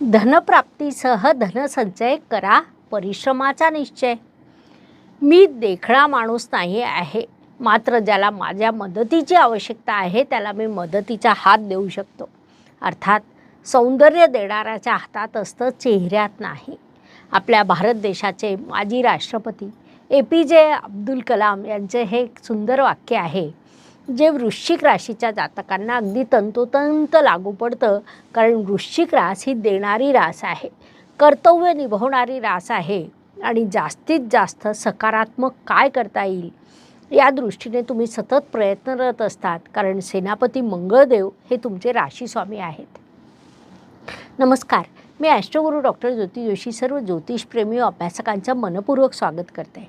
धनप्राप्तीसह धनसंचय करा परिश्रमाचा निश्चय. मी देखणा माणूस नाही आहे मात्र ज्याला माझ्या मदतीची आवश्यकता आहे त्याला मी मदतीचा हात देऊ शकतो. अर्थात सौंदर्य देणाऱ्याच्या हातात असतं चेहऱ्यात नाही. आपल्या भारत देशाचे माजी राष्ट्रपती ए पी जे अब्दुल कलाम यांचे हे एक सुंदर वाक्य आहे जे वृश्चिक राशीच्या जातकांना अगदी तंतोतंत लागू पडतं कारण वृश्चिक रास ही देणारी रास आहे. कर्तव्य निभवणारी रास आहे आणि जास्तीत जास्त सकारात्मक काय करता येईल या दृष्टीने तुम्ही सतत प्रयत्नरत असतात कारण सेनापती मंगळदेव हे तुमचे राशीस्वामी आहेत. नमस्कार मी ॲस्ट्रोगुरू डॉक्टर ज्योती जोशी सर्व ज्योतिषप्रेमी अभ्यासकांचं मनपूर्वक स्वागत करते.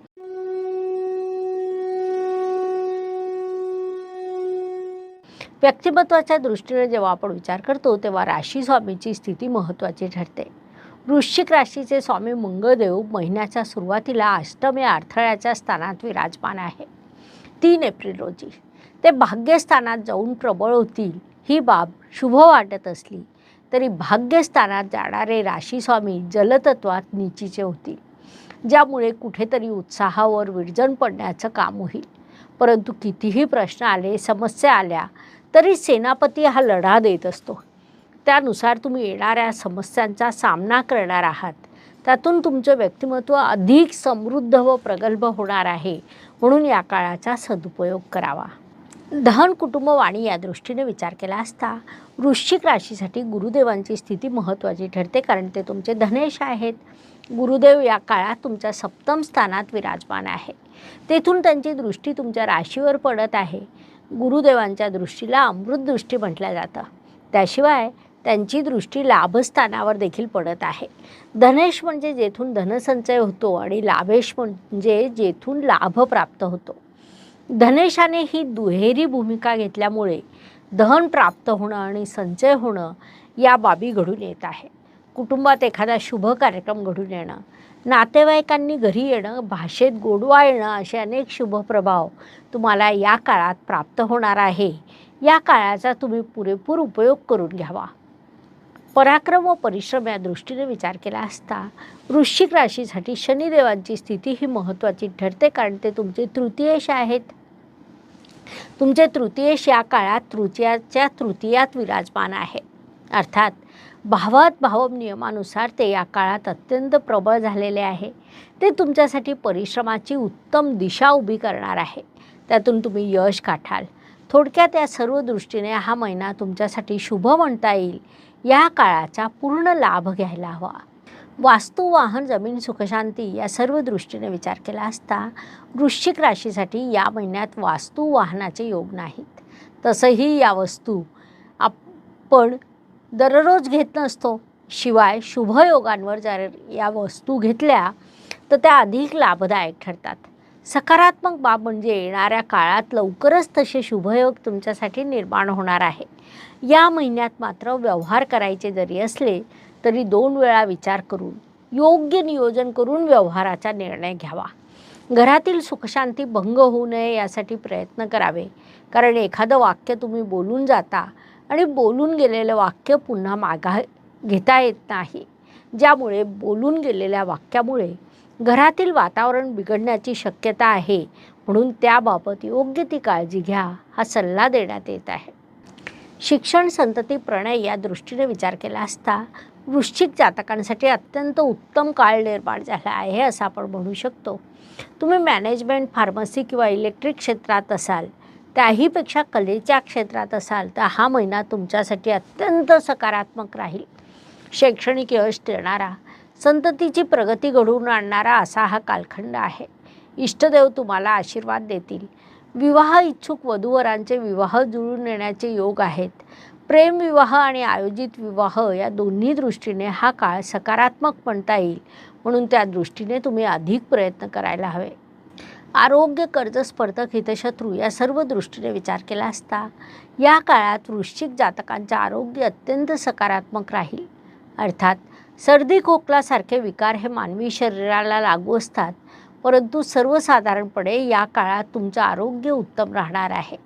व्यक्तिमत्वाच्या दृष्टीने जेव्हा आपण विचार करतो तेव्हा राशी स्वामीची स्थिती महत्त्वाची ठरते. वृश्चिक राशीचे स्वामी मंगळदेव महिन्याच्या सुरुवातीला अष्टम या अडथळ्याच्या स्थानात विराजमान आहे. तीन एप्रिल रोजी. ते भाग्यस्थानात जाऊन प्रबळ होतील ही बाब शुभ वाटत असली तरी भाग्यस्थानात जाणारे राशीस्वामी जलतत्वात निचीचे होतील ज्यामुळे कुठेतरी उत्साहावर विरजण पडण्याचं काम होईल. परंतु कितीही प्रश्न आले समस्या आल्या तरी सेनापती हा लढा देत असतो. त्यानुसार तुम्ही येणाऱ्या समस्यांचा सामना करणार आहात. त्यातून तुमचं व्यक्तिमत्व अधिक समृद्ध व प्रगल्भ होणार आहे म्हणून या काळाचा सदुपयोग करावा. धन कुटुंब वाणी या दृष्टीने विचार केला असता वृश्चिक राशीसाठी गुरुदेवांची स्थिती महत्त्वाची ठरते कारण ते तुमचे धनेश आहेत. गुरुदेव या काळात तुमच्या सप्तम स्थानात विराजमान आहे. तेथून त्यांची दृष्टी तुमच्या राशीवर पडत आहे. गुरुदेवांच्या दृष्टीला अमृत दृष्टी म्हटलं जातं. त्याशिवाय त्यांची दृष्टी लाभस्थानावर देखील पडत आहे. धनेश म्हणजे जेथून धनसंचय होतो आणि लाभेश म्हणजे जेथून लाभ प्राप्त होतो. धनेशाने ही दुहेरी भूमिका घेतल्यामुळे धन प्राप्त होणं आणि संचय होणं या बाबी घडून येत आहे. कुटुंबात एखादा शुभ कार्यक्रम घडून येणं नातेवाईकांनी घरी येणं भाषेत गोडवा येणं असे अनेक शुभ प्रभाव तुम्हाला या काळात प्राप्त होणार आहे. या काळाचा तुम्ही पुरेपूर उपयोग करून घ्यावा. पराक्रम व परिश्रम या दृष्टीने विचार केला असता वृश्चिक राशीसाठी शनिदेवांची स्थिती ही महत्त्वाची ठरते कारण ते तुमचे तृतीयश आहेत. तुमचे तृतीयश या काळात तृतीयाच्या तृतीयात विराजमान आहे. अर्थात भावात भाव नियमानुसार ते या काळात अत्यंत प्रबळ झालेले आहे. ते तुमच्यासाठी परिश्रमाची उत्तम दिशा उभी करणार आहे. त्यातून तुम्ही यश गाठाल थोडक्यात या सर्व दृष्टीने हा महिना तुमच्यासाठी शुभ म्हणता येईल. या काळाचा पूर्ण लाभ घ्यायला हवा. वास्तू वाहन जमीन सुखशांती या सर्व दृष्टीने विचार केला असता वृश्चिक राशीसाठी या महिन्यात वास्तू वाहनाचे योग नाहीत. तसंही या वस्तू आपण दररोज घेत नसतो. शिवाय शुभयोगांवर जर या वस्तू घेतल्या तर त्या अधिक लाभदायक ठरतात. सकारात्मक बाब म्हणजे येणाऱ्या काळात लवकरच तसे शुभयोग तुमच्यासाठी निर्माण होणार आहे. या महिन्यात मात्र व्यवहार करायचे जरी असले तरी दोन वेळा विचार करून योग्य नियोजन करून व्यवहाराचा निर्णय घ्यावा. घरातील सुखशांती भंग होऊ नये यासाठी प्रयत्न करावे. कारण एखादं वाक्य तुम्ही बोलून जाता आणि बोलून गेलेलं वाक्य पुन्हा मागा घेता येत नाही. ज्यामुळे बोलून गेलेल्या वाक्यामुळे घरातील वातावरण बिघडण्याची शक्यता आहे. म्हणून त्याबाबत योग्य ती काळजी घ्या हा सल्ला देण्यात येत आहे. शिक्षण संतती प्रणय या दृष्टीने विचार केला असता वृश्चिक जातकांसाठी अत्यंत उत्तम काळ निर्माण झाला आहे असं आपण म्हणू शकतो. तुम्ही मॅनेजमेंट फार्मसी किंवा इलेक्ट्रिक क्षेत्रात असाल त्याहीपेक्षा कलेच्या क्षेत्रात असाल तर हा महिना तुमच्यासाठी अत्यंत सकारात्मक राहील. शैक्षणिक यश देणारा संततीची प्रगती घडवून आणणारा असा हा कालखंड आहे. इष्टदेव तुम्हाला आशीर्वाद देतील. विवाह इच्छुक वधूवरांचे विवाह जुळून येण्याचे योग आहेत. प्रेमविवाह आणि आयोजित विवाह या दोन्ही दृष्टीने हा काळ सकारात्मक म्हणता येईल म्हणून त्या दृष्टीने तुम्ही अधिक प्रयत्न करायला हवे. आरोग्य कर्ज स्पर्धक हितशत्रू या सर्व दृष्टीने विचार केला असता या काळात वृश्चिक जातकांचे आरोग्य अत्यंत सकारात्मक राहील. अर्थात सर्दी खोकलासारखे विकार हे मानवी शरीराला लागू असतात परंतु सर्वसाधारणपणे या काळात तुमचं आरोग्य उत्तम राहणार आहे.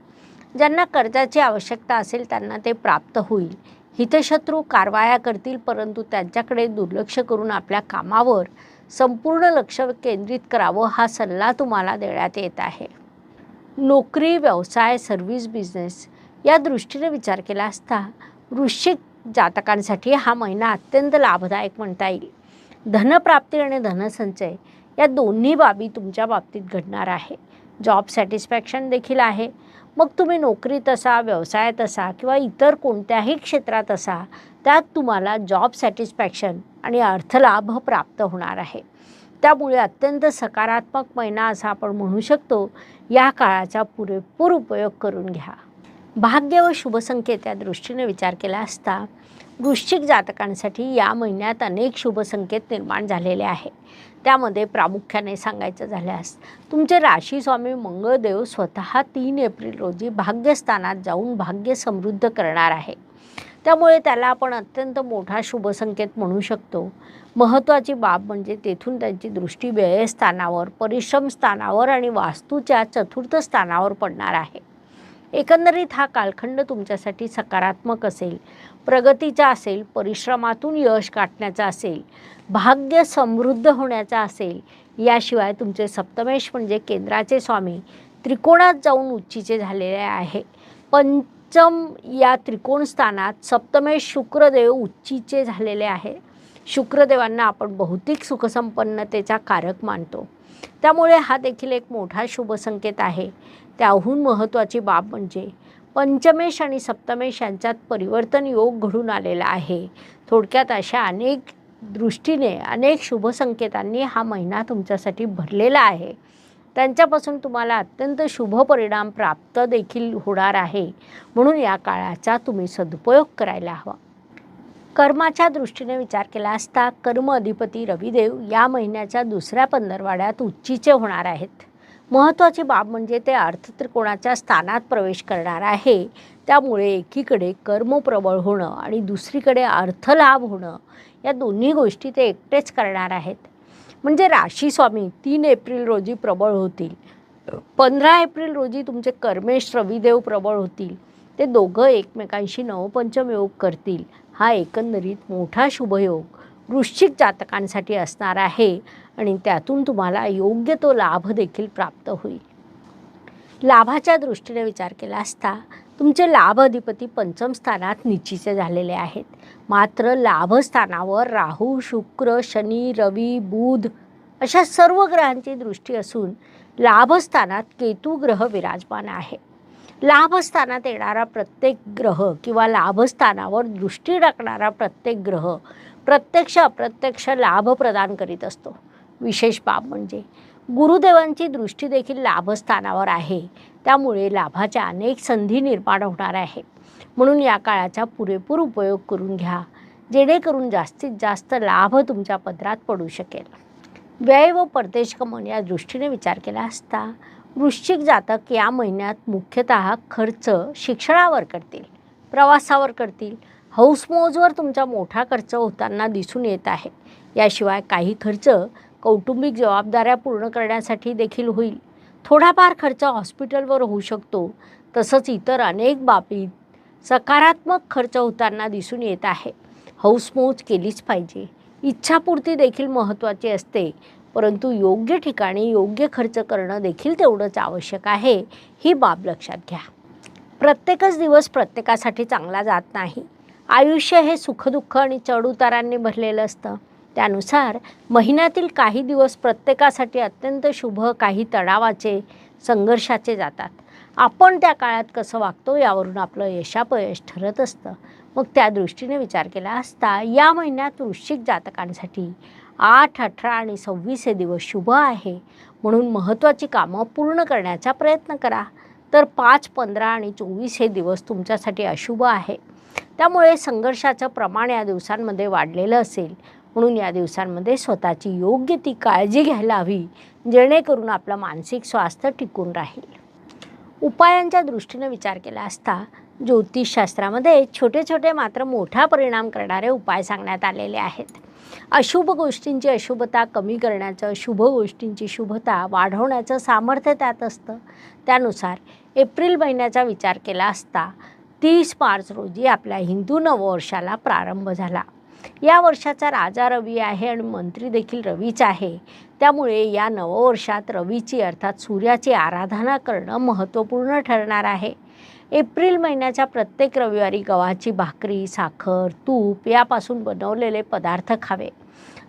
ज्यांना कर्जाची आवश्यकता असेल त्यांना ते प्राप्त होईल. हितशत्रू कारवाया करतील परंतु त्यांच्याकडे दुर्लक्ष करून आपल्या कामावर संपूर्ण लक्ष केंद्रित करावं हा सल्ला तुम्हाला देण्यात येत आहे. नोकरी व्यवसाय सर्व्हिस बिझनेस या दृष्टीने विचार केला असता वृश्चिक जातकांसाठी हा महिना अत्यंत लाभदायक म्हणता येईल. धनप्राप्ती आणि धनसंचय या दोन्ही बाबी तुमच्या बाबतीत घडणार आहे. जॉब सॅटिस्फॅक्शन देखील आहे. मग तुम्ही नोकरीत असा व्यवसायात असा किंवा इतर कोणत्याही क्षेत्रात असा त्यात तुम्हाला जॉब सॅटिस्फॅक्शन आणि अर्थलाभ प्राप्त होणार आहे. त्यामुळे अत्यंत सकारात्मक महिना असा आपण म्हणू शकतो या काळाचा पुरेपूर उपयोग करून घ्या. भाग्य व शुभसंकेत या दृष्टीने विचार केला असता वृश्चिक जातकांसाठी या महिन्यात अनेक शुभसंकेत निर्माण झालेले आहे. त्यामध्ये प्रामुख्याने सांगायचं झाल्यास तुमचे राशी स्वामी मंगळदेव स्वतः तीन एप्रिल रोजी भाग्यस्थानात जाऊन भाग्य समृद्ध करणार आहे. त्यामुळे त्याला आपण अत्यंत मोठा शुभसंकेत म्हणू शकतो. महत्त्वाची बाब म्हणजे तेथून त्यांची दृष्टी व्ययस्थानावर परिश्रम स्थानावर आणि वास्तूच्या चतुर्थ स्थानावर पडणार आहे. एकंदरीत हा कालखंड तुमच्यासाठी सकारात्मक असेल प्रगतीचा असेल परिश्रमातून यश गाठण्याचा असेल भाग्य समृद्ध होण्याचा असेल याशिवाय तुमचे सप्तमेश म्हणजे केंद्राचे स्वामी त्रिकोणात जाऊन उच्चीचे झालेले आहे. पंचम या त्रिकोण स्थानात सप्तमेश शुक्रदेव उच्चीचे झालेले आहे. शुक्रदेवांना आपण भौतिक सुखसंपन्नतेचा कारक मानतो. त्यामुळे हा देखील एक मोठा शुभसंकेत आहे. त्याहून महत्त्वाची बाब म्हणजे पंचमेश आणि सप्तमेश यांच्यात परिवर्तन योग घडून आलेला आहे. थोडक्यात अशा अनेक दृष्टीने अनेक शुभसंकेतांनी हा महिना तुमच्यासाठी भरलेला आहे. त्यांच्यापासून तुम्हाला अत्यंत शुभ परिणाम प्राप्त देखील होणार आहे. म्हणून या काळाचा तुम्ही सदुपयोग करायला हवा. कर्माच्या दृष्टीने विचार केला असता कर्म अधिपती रविदेव या महिन्याच्या दुसऱ्या पंधरवाड्यात उच्चीचे होणार आहेत. महत्त्वाची बाब म्हणजे ते अर्थत्रिकोणाच्या स्थानात प्रवेश करणार आहे. त्यामुळे एकीकडे कर्म प्रबळ होणं आणि दुसरीकडे अर्थलाभ होणं या दोन्ही गोष्टी ते एकटेच करणार आहेत. म्हणजे राशी स्वामी तीन एप्रिल रोजी प्रबळ होतील. पंधरा एप्रिल रोजी तुमचे कर्मेश रविदेव प्रबळ होतील. ते दोघं एकमेकांशी नवपंचम योग करतील. हा एकंदरीत मोठा शुभयोग वृश्चिक जातकांसाठी असणार आहे आणि त्यातून तुम्हाला योग्य तो लाभ देखील प्राप्त होईल. लाभाच्या दृष्टीने विचार केला असता तुमचे लाभ अधिपती पंचम स्थानात निश्चिते झालेले आहेत. मात्र लाभस्थानावर राहू शुक्र शनी रवी बुध अशा सर्व ग्रहांची दृष्टी असून लाभस्थानात केतू ग्रह विराजमान आहे. लाभस्थानात येणारा प्रत्येक ग्रह किंवा लाभस्थानावर दृष्टी टाकणारा प्रत्येक ग्रह प्रत्यक्ष अप्रत्यक्ष लाभ प्रदान करीत असतो. विशेष बाब म्हणजे गुरुदेवांची दृष्टी देखील लाभस्थानावर आहे. त्यामुळे लाभाच्या अनेक संधी निर्माण होणार आहे. म्हणून या काळाचा पुरेपूर उपयोग करून घ्या. जेणेकरून जास्तीत जास्त लाभ तुमच्या पदरात पडू शकेल. व्यय व परदेश गमन या दृष्टीने विचार केला असता वृश्चिक जातक या महिन्यात मुख्यतः खर्च शिक्षणावर करतील प्रवासावर करतील. हौसमौजवर तुमचा मोठा खर्च होताना दिसून येत आहे. याशिवाय काही खर्च कौटुंबिक जबाबदाऱ्या पूर्ण करण्यासाठी देखील होईल. थोडाफार खर्च हॉस्पिटलवर होऊ शकतो. तसंच इतर अनेक बाबीत सकारात्मक खर्च होताना दिसून येत आहे. हौसमौज केलीच पाहिजे. इच्छापूर्ती देखील महत्त्वाची असते. परंतु योग्य ठिकाणी योग्य खर्च करणं देखील तेवढंच आवश्यक आहे ही बाब लक्षात घ्या. प्रत्येकच दिवस प्रत्येकासाठी चांगला जात नाही. आयुष्य हे सुखदुःख आणि चढउतारांनी भरलेलं असतं. त्यानुसार महिन्यातील काही दिवस प्रत्येकासाठी अत्यंत शुभ काही तणावाचे संघर्षाचे जातात. आपण त्या काळात कसं वागतो यावरून आपलं यशापयश ठरत असतं. मग त्या दृष्टीने विचार केला असता या महिन्यात वृश्चिक जातकांसाठी आठ अठरा आणि सव्वीस हे दिवस शुभ आहे. म्हणून महत्त्वाची कामं पूर्ण करण्याचा प्रयत्न करा. तर पाच पंधरा आणि चोवीस हे दिवस तुमच्यासाठी अशुभ आहे. त्यामुळे संघर्षाचं प्रमाण या दिवसांमध्ये वाढलेलं असेल. म्हणून या दिवसांमध्ये स्वतःची योग्य ती काळजी घ्यायला हवी जेणेकरून आपलं मानसिक स्वास्थ्य टिकून राहील. उपायांच्या दृष्टीने विचार केला असता ज्योतिषशास्त्रामध्ये छोटे छोटे मात्र मोठा परिणाम करणारे उपाय सांगण्यात आलेले आहेत. अशुभ गोष्टींची अशुभता कमी करण्याचं शुभ गोष्टींची शुभता वाढवण्याचं सामर्थ्य त्यात असतं. त्यानुसार एप्रिल महिन्याचा विचार केला असता तीस मार्च रोजी आपल्या हिंदू नववर्षाला प्रारंभ झाला. या वर्षाचा राजा रवी आहे आणि मंत्री देखील रवीच आहे. त्यामुळे या नववर्षात रवीची अर्थात सूर्याची आराधना करणं महत्त्वपूर्ण ठरणार आहे. एप्रिल महिन्याच्या प्रत्येक रविवारी गव्हाची भाकरी साखर तूप यापासून बनवलेले पदार्थ खावे.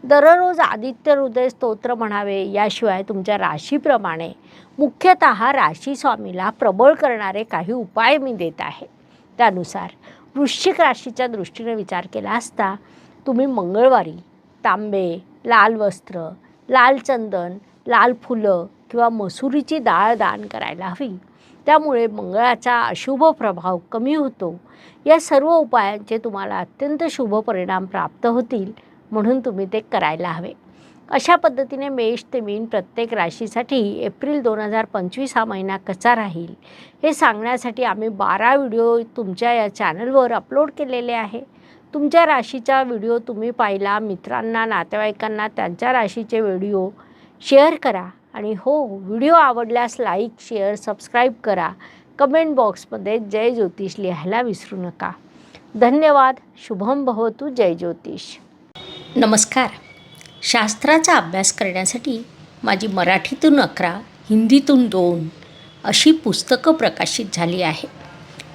दररोज आदित्य हृदय स्तोत्र म्हणावे याशिवाय तुमच्या राशीप्रमाणे मुख्यतः राशी स्वामीला प्रबळ करणारे काही उपाय मी देत आहे. त्यानुसार वृश्चिक राशीच्या दृष्टीने विचार केला असता तुम्ही मंगळवारी तांबे लाल वस्त्र लाल चंदन लाल फुलं किंवा मसुरीची डाळ दान करायला हवी. त्यामुळे मंगळाचा अशुभ प्रभाव कमी होतो. या सर्व उपायांचे तुम्हाला अत्यंत शुभ परिणाम प्राप्त होतील म्हणून तुम्ही ते करायला हवे. अशा पद्धतीने मेष ते मीन प्रत्येक राशीसाठी एप्रिल दोन हजार पंचवीस हा महिना कसा राहील हे सांगण्यासाठी आम्ही बारा व्हिडिओ तुमच्या या चॅनलवर अपलोड केलेले आहे. तुमच्या राशीचा व्हिडिओ तुम्ही पाहिला मित्रांना नातेवाईकांना त्यांच्या राशीचे व्हिडिओ शेअर करा. आणि हो व्हिडिओ आवडल्यास लाईक शेअर सबस्क्राईब करा. कमेंट बॉक्समध्ये जय ज्योतिष लिहायला विसरू नका. धन्यवाद. शुभम भवतु. जय ज्योतिष. नमस्कार. शास्त्राचा अभ्यास करण्यासाठी माझी मराठीतून अकरा हिंदीतून दोन अशी पुस्तकं प्रकाशित झाली आहे.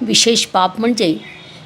विशेष बाब म्हणजे